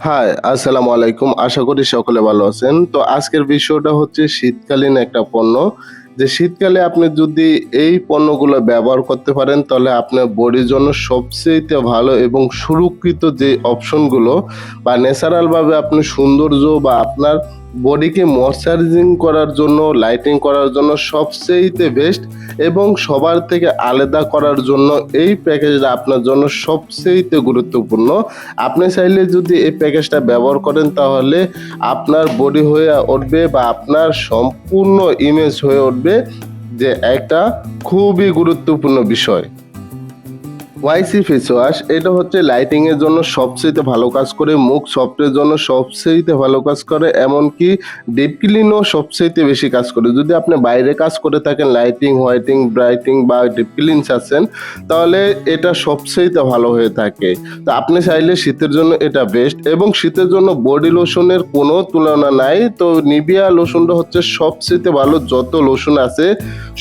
High আসসালামু আলাইকুম আশা করি সকলে ভালো আছেন। তো আজকের বিষয়টা হচ্ছে শীতকালীন একটা পণ্য। যে শীতকালে আপনি যদি এই পণ্যগুলো ব্যবহার করতে পারেন, তাহলে আপনার বডির জন্য সবচেয়ে ভালো এবং সুরক্ষিত যে অপশনগুলো বা ন্যাচারালভাবে আপনি সৌন্দর্য বা আপনার বডিকে ময়শ্চারাইজিং করার জন্য, লাইটিং করার জন্য সবচেয়ে বেস্ট এবং সবার থেকে আলাদা করার জন্য এই প্যাকেজটা আপনার জন্য সবচেয়ে গুরুত্বপূর্ণ। আপনি চাইলে যদি এই প্যাকেজটা ব্যবহার করেন তাহলে আপনার বডি হয়ে উঠবে বা আপনার সম্পূর্ণ ইমেজ হয়ে উঠবে, যে একটা খুবই গুরুত্বপূর্ণ বিষয়। ওয়াইসি ফেস ওয়াশ এটা হচ্ছে লাইটিং এর জন্য সবচেয়ে ভালো কাজ করে, মুখ সফটের জন্য সবচেয়ে ভালো কাজ করে, এমনকি ডিপ ক্লিনও সবচেয়ে বেশি কাজ করে। যদি আপনি বাইরে কাজ করে থাকেন লাইটিং হোয়াইটিং ব্রাইটিং বা ডিপ ক্লিন চাচ্ছেন তাহলে এটা সবচেয়ে ভালো হয়ে থাকে। তো আপনি চাইলে শীতের জন্য এটা বেস্ট এবং শীতের জন্য বডি লোশনের কোনো তুলনা নাই। তো নিবিয়া লোশনটা হচ্ছে সবচেয়ে ভালো, যত লোশন আছে,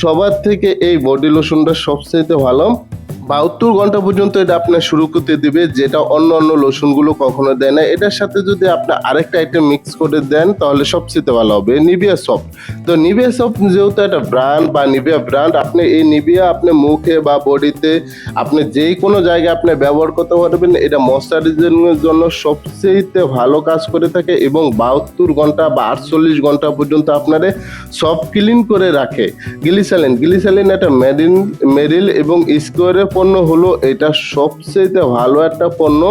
সবার থেকে এই বডি লোশনটা সবচেয়ে ভালো। বাহাত্তর ঘণ্টা পর্যন্ত এটা আপনার শুরু করতে দিবে, যেটা অন্য অন্য লোশনগুলো কখনো দেয় না। এটার সাথে যদি আপনি আরেকটা আইটেম মিক্স করে দেন, তাহলে সবচেয়ে ভালো হবে। নিবিয়া সফট তো নিবিয়া সফট যেহেতু একটা ব্র্যান্ড বা নিবিয়া ব্র্যান্ড আপনি এই নিবিয়া আপনি মুখে বা বডিতে আপনি যেই কোনো জায়গায় আপনি ব্যবহার করতে পারবেন। এটা ময়শ্চারাইজিংয়ের জন্য সবচেয়ে ভালো কাজ করে থাকে এবং বাহাত্তর ঘণ্টা বা আটচল্লিশ ঘণ্টা পর্যন্ত আপনারে সব ক্লিন করে রাখে। গ্লিসালিন গ্লিসালিন একটা মেরিন মেরিল এবং স্কোয়ারের পণ্য হলো, এটা সবচেয়ে ভালো একটা পণ্য,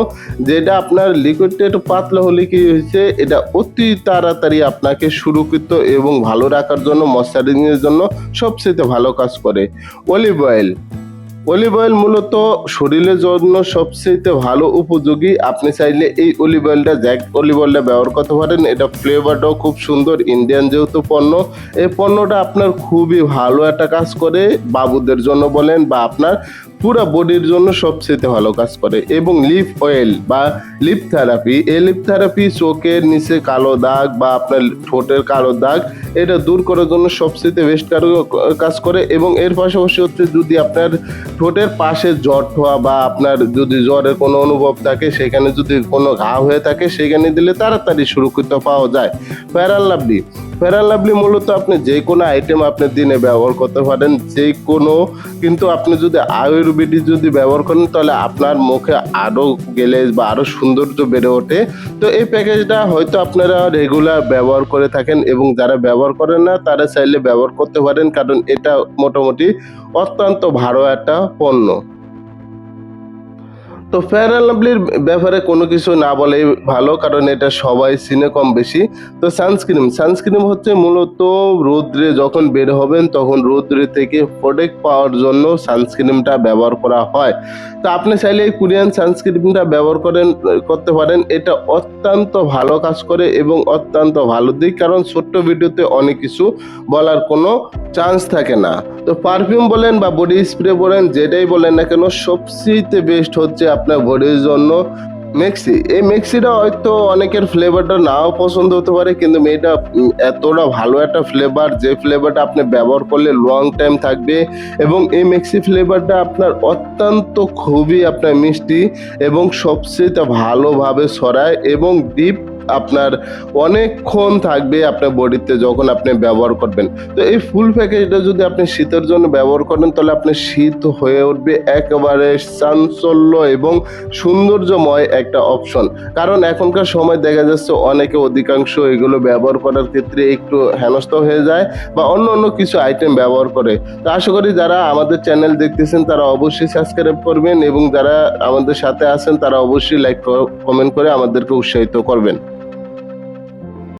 যেটা আপনার লিকুইডটা একটু পাতলা হলে কি হয়েছে, এটা অতি তাড়াতাড়ি আপনাকে সুরক্ষিত এবং ভালো রাখার জন্য ময়শ্চারাইজিং এর জন্য সবচেয়ে ভালো কাজ করে। অলিভ অয়েল অলিভ অয়েল মূলত শরীরের জন্য সবচেয়ে ভালো উপযোগী। আপনি চাইলে এই অলিভ অয়েলটা জ্যাক অলিভ অয়েলটা ব্যবহার করতে পারেন। এটা ফ্লেভারটাও খুব সুন্দর ইন্ডিয়ান যেহেতু পণ্য, এই পণ্যটা আপনার খুবই ভালো একটা কাজ করে। বাবুদের জন্য বলেন বা আপনার পুরো বডির জন্য সবচেয়ে ভালো কাজ করে এবং লিপ অয়েল বা লিপ থেরাপি। এই লিপ থেরাপি চোখের নিচে কালো দাগ বা আপনার ঠোঁটের কালো দাগ, এটা দূর করার জন্য সবচেয়ে বেস্ট কাজ করে এবং এর পাশাপাশি হচ্ছে যদি আপনার ঠোঁটের পাশে জ্বর হওয়া বা আপনার যদি জ্বরের কোনো অনুভব থাকে, সেখানে যদি কোনো ঘা হয়ে থাকে, সেখানে দিলে তাড়াতাড়ি সুরক্ষিত পাওয়া যায়। ফেরাল লাভলি ফেরাল লাভলি মূলত আপনি যে কোনো আইটেম আপনি দিনে ব্যবহার করতে পারেন, যে কোনো, কিন্তু আপনি যদি আয়ুর্বেদিক যদি ব্যবহার করেন, তাহলে আপনার মুখে আরও গেলে বা আরও সৌন্দর্য বেড়ে ওঠে। তো এই প্যাকেজটা হয়তো আপনারা রেগুলার ব্যবহার করে থাকেন এবং যারা ব্যবহার করেন না, তারা চাইলে ব্যবহার করতে পারেন, কারণ এটা মোটামুটি অত্যন্ত ভালো একটা পণ্য। তো ফেয়ার অ্যান্ড লাভলির ব্যাপারে কোনো কিছু না বলেই ভালো, কারণ এটা সবাই চিনে কম বেশি। তো সানস্ক্রিন সানস্ক্রিন হচ্ছে মূলত রৌদ্রে যখন বের হবেন, তখন রৌদ্রে থেকে প্রোটেক্ট পাওয়ার জন্য সানস্ক্রিনটা ব্যবহার করা হয়। তো আপনি চাইলে এই কোরিয়ান সানস্ক্রিমটা ব্যবহার করেন, করতে পারেন। এটা অত্যন্ত ভালো কাজ করে এবং অত্যন্ত ভালো দিক, কারণ ছোট্ট ভিডিওতে অনেক কিছু বলার কোনো চান্স থাকে না। তো পারফিউম বলেন বা বডি স্প্রে বলেন, যেটাই বলেন না কেন, সবচেয়ে বেস্ট হচ্ছে আপনার বডির জন্য মেক্সি। এই মেক্সিটা হয়তো অনেকের ফ্লেভারটা নাও পছন্দ হতে পারে, কিন্তু মেয়েটা এতটা ভালো একটা ফ্লেভার যে ফ্লেভারটা আপনি ব্যবহার করলে লং টাইম থাকবে এবং এই মেক্সি ফ্লেভারটা আপনার অত্যন্ত খুবই আপনার মিষ্টি এবং সবচেয়ে ভালোভাবে সরায় এবং ডিপ আপনার অনেকক্ষণ থাকবে আপনার বডিতে যখন আপনি ব্যবহার করবেন। তো এই ফুল প্যাকেজটা যদি আপনি শীতের জন্য ব্যবহার করেন, তাহলে আপনি শীত হয়ে উঠবে একেবারে চাঞ্চল্য এবং সৌন্দর্যময় একটা অপশন কারণ এখনকার সময় দেখা যাচ্ছে অনেকে অধিকাংশ এগুলো ব্যবহার করার ক্ষেত্রে একটু হেনস্থ হয়ে যায় বা অন্য অন্য কিছু আইটেম ব্যবহার করে। তো আশা করি যারা আমাদের চ্যানেল দেখতেছেন, তারা অবশ্যই সাবস্ক্রাইব করবেন এবং যারা আমাদের সাথে আছেন, তারা অবশ্যই লাইক কমেন্ট করে আমাদেরকে উৎসাহিত করবেন।